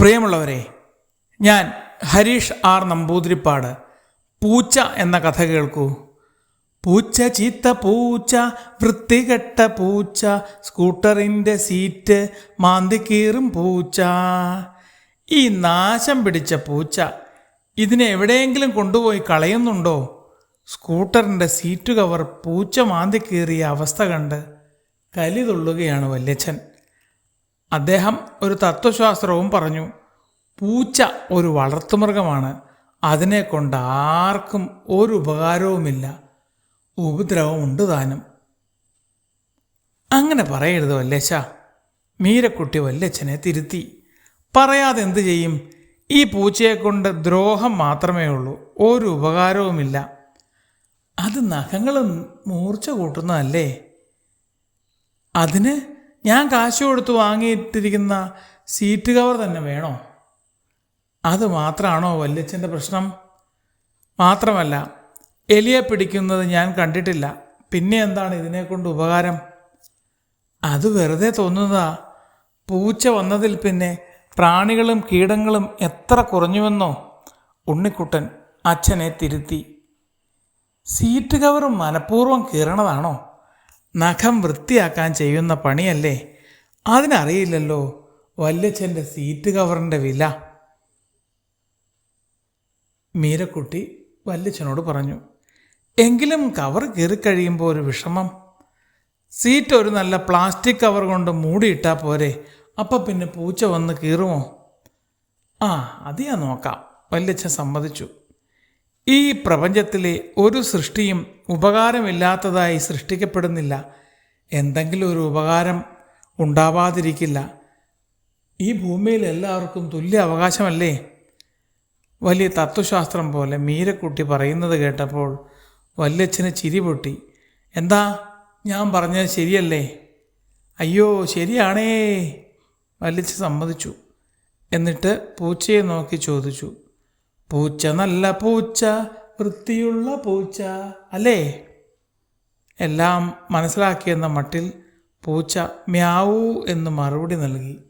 പ്രിയമുള്ളവരെ ഞാൻ ഹരീഷ് ആർ നമ്പൂതിരിപ്പാട് പൂച്ച എന്ന കഥ കേൾക്കൂ. പൂച്ച ചീത്ത പൂച്ച വൃത്തികെട്ട പൂച്ച സ്കൂട്ടറിന്റെ സീറ്റ് മാന്തിക്കീറും പൂച്ച. ഈ നാശം പിടിച്ച പൂച്ച ഇതിനെ എവിടെയെങ്കിലും കൊണ്ടുപോയി കളയുന്നുണ്ടോ? സ്കൂട്ടറിന്റെ സീറ്റ് കവർ പൂച്ച മാന്തിക്കീറിയ അവസ്ഥ കണ്ട് കലി തുള്ളുകയാണ് വല്യച്ഛൻ. അദ്ദേഹം ഒരു തത്വശാസ്ത്രവും പറഞ്ഞു. പൂച്ച ഒരു വളർത്തുമൃഗമാണ്. അതിനെ കൊണ്ട് ആർക്കും ഒരു ഉപകാരവുമില്ല. ഉപദ്രവമുണ്ട് താനും. അങ്ങനെ പറയരുത് വല്ലേശ മീരക്കുട്ടി വല്ലച്ഛനെ തിരുത്തി. പറയാതെ എന്തു ചെയ്യും? ഈ പൂച്ചയെ കൊണ്ട് ദ്രോഹം മാത്രമേ ഉള്ളൂ. ഒരു ഉപകാരവുമില്ല. അത് നഖങ്ങളും മൂർച്ച കൂട്ടുന്നതല്ലേ? അതിന് ഞാൻ കാശ് കൊടുത്ത് വാങ്ങിയിട്ടിരിക്കുന്ന സീറ്റ് കവർ തന്നെ വേണോ? അത് മാത്രമാണോ വല്യച്ഛന്റെ പ്രശ്നം? മാത്രമല്ല എലിയെ പിടിക്കുന്നത് ഞാൻ കണ്ടിട്ടില്ല. പിന്നെ എന്താണ് ഇതിനെക്കൊണ്ട് ഉപകാരം? അത് വെറുതെ തോന്നുന്നതാ. പൂച്ച വന്നതിൽ പിന്നെ പ്രാണികളും കീടങ്ങളും എത്ര കുറഞ്ഞുവെന്നോ? ഉണ്ണിക്കുട്ടൻ അച്ഛനെ തിരുത്തി. സീറ്റ് കവർ മനഃപൂർവം കീറണതാണോ? നഖം വൃത്തിയാക്കാൻ ചെയ്യുന്ന പണിയല്ലേ? അതിനറിയില്ലല്ലോ വല്യച്ഛന്റെ സീറ്റ് കവറിന്റെ വില. മീരക്കുട്ടി വല്യച്ഛനോട് പറഞ്ഞു എങ്കിലും കവർ കീറിക്കഴിയുമ്പോൾ ഒരു വിഷമം. സീറ്റ് ഒരു നല്ല പ്ലാസ്റ്റിക് കവർ കൊണ്ട് മൂടിയിട്ടാൽ പോരെ അപ്പം പിന്നെ പൂച്ച വന്ന് കീറുമോ? ആ അത് ഞാൻ നോക്കാം വല്യച്ഛൻ സമ്മതിച്ചു. ഈ പ്രപഞ്ചത്തിലെ ഒരു സൃഷ്ടിയും ഉപകാരമില്ലാത്തതായി സൃഷ്ടിക്കപ്പെടുന്നില്ല. എന്തെങ്കിലും ഒരു ഉപകാരം ഉണ്ടാവാതിരിക്കില്ല. ഈ ഭൂമിയിൽ എല്ലാവർക്കും തുല്യ അവകാശമല്ലേ? വലിയ തത്വശാസ്ത്രം പോലെ മീരക്കുട്ടി പറയുന്നത് കേട്ടപ്പോൾ വല്യച്ഛന് ചിരി പൊട്ടി. എന്താ? ഞാൻ പറഞ്ഞത് ശരിയല്ലേ? അയ്യോ ശരിയാണേ വല്യച്ഛൻ സമ്മതിച്ചു. എന്നിട്ട് പൂച്ചയെ നോക്കി ചോദിച്ചു. പൂച്ച നല്ല പൂച്ച വൃത്തിയുള്ള പൂച്ച അല്ലേ? എല്ലാം മനസ്സിലാക്കിയെന്ന മട്ടിൽ പൂച്ച മ്യാവൂ എന്ന് മറുപടി നൽകി.